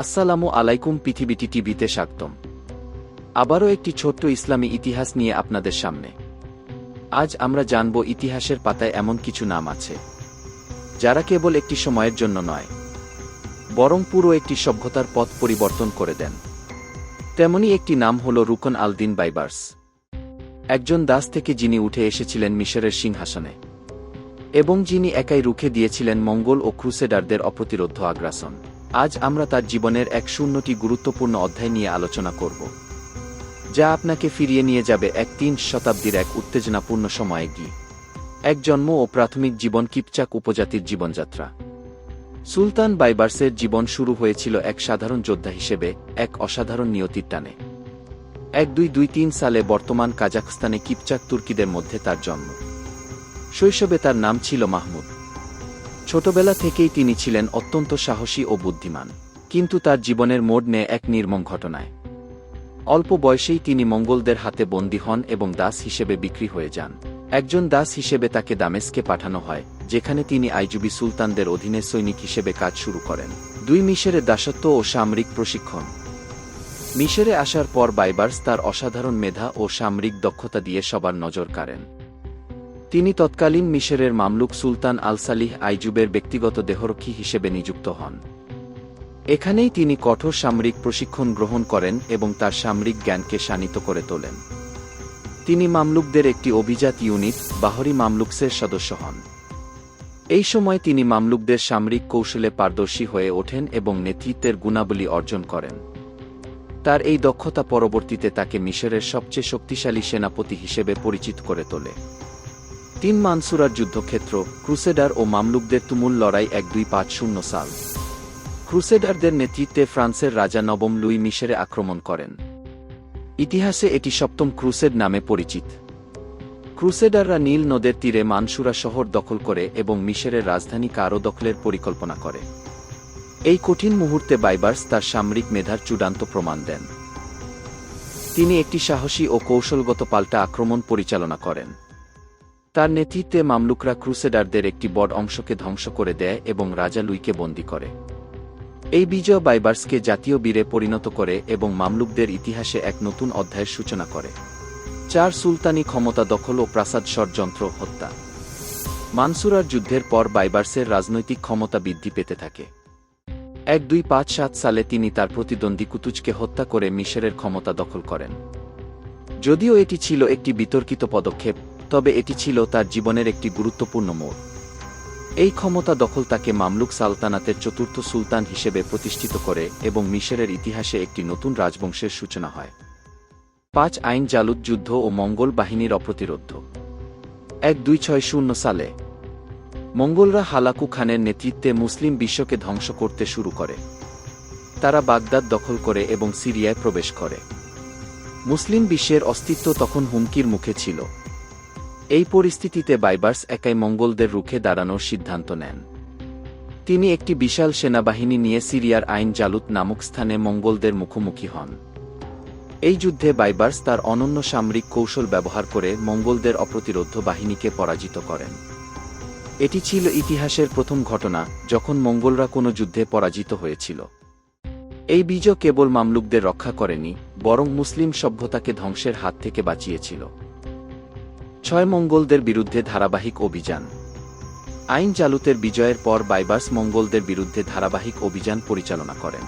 আসসালামু আলাইকুম পৃথিবীটি টিভিতে স্বাগতম। আবারও একটি ছোট্ট ইসলামী ইতিহাস নিয়ে আপনাদের সামনে। আজ আমরা জানব ইতিহাসের পাতায় এমন কিছু নাম আছে, যারা কেবল একটি সময়ের জন্য নয়, বরং পুরো একটি সভ্যতার পথ পরিবর্তন করে দেন। তেমনি একটি নাম হল রুকন আল দিন বাইবার্স, একজন দাস থেকে যিনি উঠে এসেছিলেন মিশরের সিংহাসনে, এবং যিনি একাই রুখে দিয়েছিলেন মঙ্গল ও ক্রুসেডারদের অপ্রতিরোধ আগ্রাসন। আজ আমরা তার জীবনের এক শূন্যটি গুরুত্বপূর্ণ অধ্যায় নিয়ে আলোচনা করব, যা আপনাকে ফিরিয়ে নিয়ে যাবে এক তিন শতাব্দীর এক উত্তেজনাপূর্ণ সময়ে গিয়ে। এক জন্ম ও প্রাথমিক জীবন কিপচাক উপজাতির জীবনযাত্রা। সুলতান বাইবার্সের জীবন শুরু হয়েছিল এক সাধারণ যোদ্ধা হিসেবে, এক অসাধারণ নিয়তির টানে। এক দুই দুই তিন সালে বর্তমান কাজাখস্তানে কিপচাক তুর্কিদের মধ্যে তার জন্ম। শৈশবে তার নাম ছিল মাহমুদ। ছোটবেলা থেকেই তিনি ছিলেন অত্যন্ত সাহসী ও বুদ্ধিমান, কিন্তু তার জীবনের মোড় নেয় এক নির্মম ঘটনায়। অল্প বয়সেই তিনি মঙ্গলদের হাতে বন্দী হন এবং দাস হিসেবে বিক্রি হয়ে যান। একজন দাস হিসেবে তাকে দামেস্কে পাঠানো হয়, যেখানে তিনি আইজুবি সুলতানদের অধীনে সৈনিক হিসেবে কাজ শুরু করেন। দুই মিশরে দাসত্ব ও সামরিক প্রশিক্ষণ। মিশরে আসার পর বাইবার্স তার অসাধারণ মেধা ও সামরিক দক্ষতা দিয়ে সবার নজর কাড়েন। তিনি তৎকালীন মিশরের মামলুক সুলতান আল সালিহ আইজুবের ব্যক্তিগত দেহরক্ষী হিসেবে নিযুক্ত হন। এখানেই তিনি কঠোর সামরিক প্রশিক্ষণ গ্রহণ করেন এবং তার সামরিক জ্ঞানকে শানিত করে তোলেন। তিনি মামলুকদের একটি অভিজাত ইউনিট, বাহরি মামলুকসের সদস্য হন। এই সময় তিনি মামলুকদের সামরিক কৌশলে পারদর্শী হয়ে ওঠেন এবং নেতৃত্বের গুণাবলী অর্জন করেন। তার এই দক্ষতা পরবর্তীতে তাকে মিশরের সবচেয়ে শক্তিশালী সেনাপতি হিসেবে পরিচিত করে তোলে। তিন মানসুরার যুদ্ধক্ষেত্র, ক্রুসেডার ও মামলুকদের তুমুল লড়াই এক দুই পাঁচ শূন্য সাল। ক্রুসেডারদের নেতৃত্বে ফ্রান্সের রাজা নবম লুই মিশরে আক্রমণ করেন। ইতিহাসে এটি সপ্তম ক্রুসেড নামে পরিচিত। ক্রুসেডাররা নীল নদের তীরে মানসুরা শহর দখল করে এবং মিশরের রাজধানী কারও দখলের পরিকল্পনা করে। এই কঠিন মুহূর্তে বাইবার্স তার সামরিক মেধার চূড়ান্ত প্রমাণ দেন। তিনি একটি সাহসী ও কৌশলগত পাল্টা আক্রমণ পরিচালনা করেন। তার নেতৃত্বে মামলুকরা ক্রুসেডারদের একটি বড় অংশকে ধ্বংস করে দেয় এবং রাজা লুইকে বন্দী করে। এই বিজয় বাইবার্সকে জাতীয় বীরে পরিণত করে এবং মামলুকদের ইতিহাসে এক নতুন অধ্যায়ের সূচনা করে। চার সুলতানি ক্ষমতা দখল ও প্রাসাদ ষড়যন্ত্র হত্যা। মানসুরার যুদ্ধের পর বাইবার্সের রাজনৈতিক ক্ষমতা বৃদ্ধি পেতে থাকে। এক দুই পাঁচ সাত সালে তিনি তার প্রতিদ্বন্দ্বী কুতুজকে হত্যা করে মিশরের ক্ষমতা দখল করেন। যদিও এটি ছিল একটি বিতর্কিত পদক্ষেপ তবে এটি ছিল তার জীবনের একটি গুরুত্বপূর্ণ মোড়। এই ক্ষমতা দখল তাকে মামলুক সালতানাতের চতুর্থ সুলতান হিসেবে প্রতিষ্ঠিত করে এবং মিশরের ইতিহাসে একটি নতুন রাজবংশের সূচনা হয়। পাঁচ আইন জালুদ যুদ্ধ ও মঙ্গল বাহিনীর অপ্রতিরোধ। এক দুই ছয় শূন্য সালে, মঙ্গলরা হালাকু খানের নেতৃত্বে মুসলিম বিশ্বকে ধ্বংস করতে শুরু করে। তারা বাগদাদ দখল করে এবং সিরিয়ায় প্রবেশ করে। মুসলিম বিশ্বের অস্তিত্ব তখন হুমকির মুখে ছিল। এই পরিস্থিতিতে বাইবার্স একাই মঙ্গলদের রুখে দাঁড়ানোর সিদ্ধান্ত নেন। তিনি একটি বিশাল সেনাবাহিনী নিয়ে সিরিয়ার আইন জালুত নামক স্থানে মঙ্গলদের মুখোমুখি হন। এই যুদ্ধে বাইবার্স তার অনন্য সামরিক কৌশল ব্যবহার করে মঙ্গলদের অপ্রতিরোধ বাহিনীকে পরাজিত করেন। এটি ছিল ইতিহাসের প্রথম ঘটনা, যখন মঙ্গলরা কোনো যুদ্ধে পরাজিত হয়েছিল। এই বীজ কেবল মামলুকদের রক্ষা করেনি, বরং মুসলিম সভ্যতাকে ধ্বংসের হাত থেকে বাঁচিয়েছিল। ছয় মঙ্গলদের বিরুদ্ধে ধারাবাহিক অভিযান। আইন জালুতের বিজয়ের পর বাইবার্স মঙ্গলদের বিরুদ্ধে ধারাবাহিক অভিযান পরিচালনা করেন।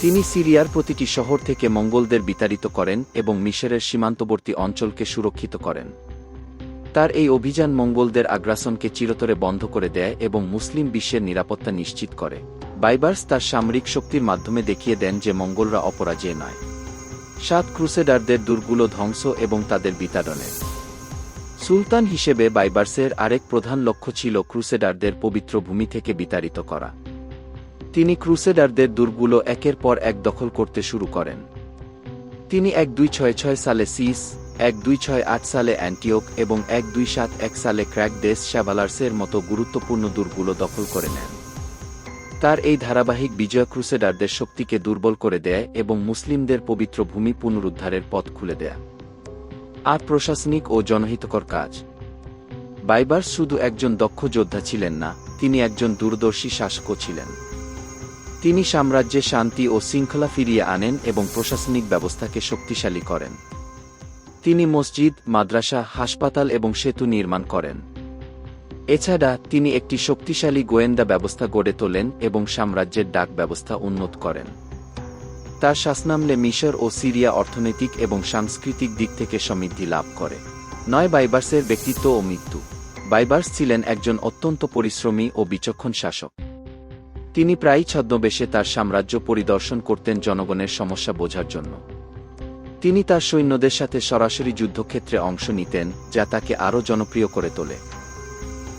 তিনি সিরিয়ার প্রতিটি শহর থেকে মঙ্গলদের বিতাড়িত করেন এবং মিশরের সীমান্তবর্তী অঞ্চলকে সুরক্ষিত করেন। তার এই অভিযান মঙ্গলদের আগ্রাসনকে চিরতরে বন্ধ করে দেয় এবং মুসলিম বিশ্বের নিরাপত্তা নিশ্চিত করে। বাইবার্স তার সামরিক শক্তির মাধ্যমে দেখিয়ে দেন যে মঙ্গলরা অপরাজয় নয়। সাত ক্রুসেডারদের দুর্গুলো ধ্বংস এবং তাদের বিতাড়নের সুলতান হিসেবে বাইবার্সের আরেক প্রধান লক্ষ্য ছিল ক্রুসেডারদের পবিত্র ভূমি থেকে বিতাড়িত করা। তিনি ক্রুসেডারদের দুর্গুলো একের পর এক দখল করতে শুরু করেন। তিনি এক দুই ছয় ছয় সালে সিস, এক দুই ছয় আট সালে অ্যান্টিওক এবং এক দুই সাত এক সালে ক্র্যাক দেশ শ্যাভালার্সের মতো গুরুত্বপূর্ণ দুর্গুলো দখল করে নেন। তার এই ধারাবাহিক বিজয় ক্রুসেডারদের শক্তিকে দুর্বল করে দেয় এবং মুসলিমদের পবিত্র ভূমি পুনরুদ্ধারের পথ খুলে দেয়। আর প্রশাসনিক ও জনহিতকর কাজ। বাইবার্স শুধু একজন দক্ষ যোদ্ধা ছিলেন না, তিনি একজন দূরদর্শী শাসকও ছিলেন। তিনি সাম্রাজ্যে শান্তি ও শৃঙ্খলা ফিরিয়ে আনেন এবং প্রশাসনিক ব্যবস্থাকে শক্তিশালী করেন। তিনি মসজিদ, মাদ্রাসা, হাসপাতাল এবং সেতু নির্মাণ করেন। এছাড়া তিনি একটি শক্তিশালী গোয়েন্দা ব্যবস্থা গড়ে তোলেন এবং সাম্রাজ্যের ডাক ব্যবস্থা উন্নত করেন। তার শাসনামলে মিশর ও সিরিয়া অর্থনৈতিক এবং সাংস্কৃতিক দিক থেকে সমৃদ্ধি লাভ করে। নয় বাইবার্সের ব্যক্তিত্ব ও মৃত্যু। বাইবার্স ছিলেন একজন অত্যন্ত পরিশ্রমী ও বিচক্ষণ শাসক। তিনি প্রায়ই ছদ্মবেশে তার সাম্রাজ্য পরিদর্শন করতেন জনগণের সমস্যা বোঝার জন্য। তিনি তার সৈন্যদের সাথে সরাসরি যুদ্ধক্ষেত্রে অংশ নিতেন, যা তাকে আরও জনপ্রিয় করে তোলে।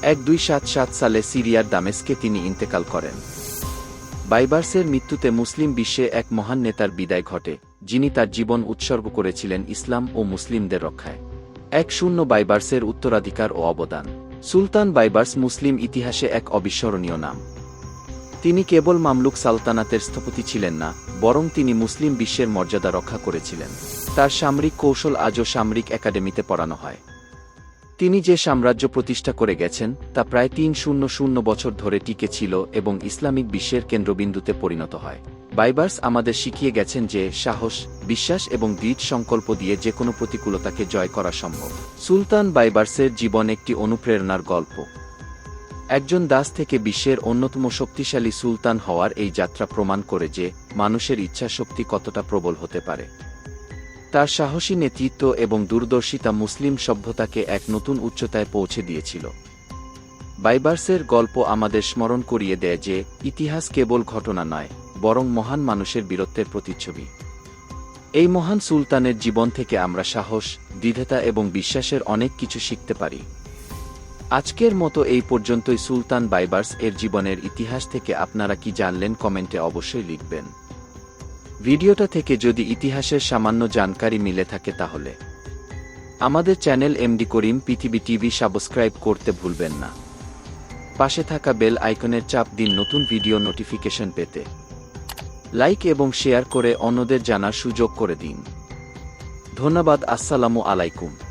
এক দুই সাত সাত সালে সিরিয়ার দামেস্কে তিনি ইন্তেকাল করেন। বাইবার্সের মৃত্যুতে মুসলিম বিশ্বে এক মহান নেতার বিদায় ঘটে, যিনি তার জীবন উৎসর্গ করেছিলেন ইসলাম ও মুসলিমদের রক্ষায়। এক শূন্য বাইবার্সের উত্তরাধিকার ও অবদান। সুলতান বাইবার্স মুসলিম ইতিহাসে এক অবিস্মরণীয় নাম। তিনি কেবল মামলুক সালতানাতের স্থপতি ছিলেন না, বরং তিনি মুসলিম বিশ্বের মর্যাদা রক্ষা করেছিলেন। তার সামরিক কৌশল আজও সামরিক একাডেমিতে পড়ানো হয়। তিনি যে সাম্রাজ্য প্রতিষ্ঠা করে গেছেন, তা প্রায় তিন শূন্য শূন্য বছর ধরে টিকে ছিল এবং ইসলামিক বিশ্বের কেন্দ্রবিন্দুতে পরিণত হয়। বাইবার্স আমাদের শিখিয়ে গেছেন যে সাহস, বিশ্বাস এবং দৃঢ় সংকল্প দিয়ে যে কোনো প্রতিকূলতাকে জয় করা সম্ভব। সুলতান বাইবার্সের জীবন একটি অনুপ্রেরণার গল্প। একজন দাস থেকে বিশ্বের অন্যতম শক্তিশালী সুলতান হওয়ার এই যাত্রা প্রমাণ করে যে মানুষের ইচ্ছাশক্তি কতটা প্রবল হতে পারে। তার সাহসী নেতৃত্ব এবং দূরদর্শিতা মুসলিম সভ্যতাকে এক নতুন উচ্চতায় পৌঁছে দিয়েছিল। বাইবার্সের গল্প আমাদের স্মরণ করিয়ে দেয় যে, ইতিহাস কেবল ঘটনা নয়, বরং মহান মানুষের বীরত্বের প্রতিচ্ছবি। এই মহান সুলতানের জীবন থেকে আমরা সাহস দ্বিধেতা এবং বিশ্বাসের অনেক কিছু শিখতে পারি। আজকের মতো এই পর্যন্তই সুলতান বাইবার্স এর জীবনের ইতিহাস থেকে আপনারা কি জানলেন কমেন্টে অবশ্যই লিখবেন। ভিডিওটা থেকে যদি ইতিহাসের সামান্য জানকারি মিলে থাকে তাহলে। আমাদের চ্যানেল এমডি করিম পৃথিবী টিভি সাবস্ক্রাইব করতে ভুলবেন না। পাশে থাকা বেল আইকনের চাপ দিন নতুন ভিডিও নোটিফিকেশন পেতে। লাইক এবং শেয়ার করে অন্যদের জানার সুযোগ করে দিন। ধন্যবাদ, আসসালামু আলাইকুম।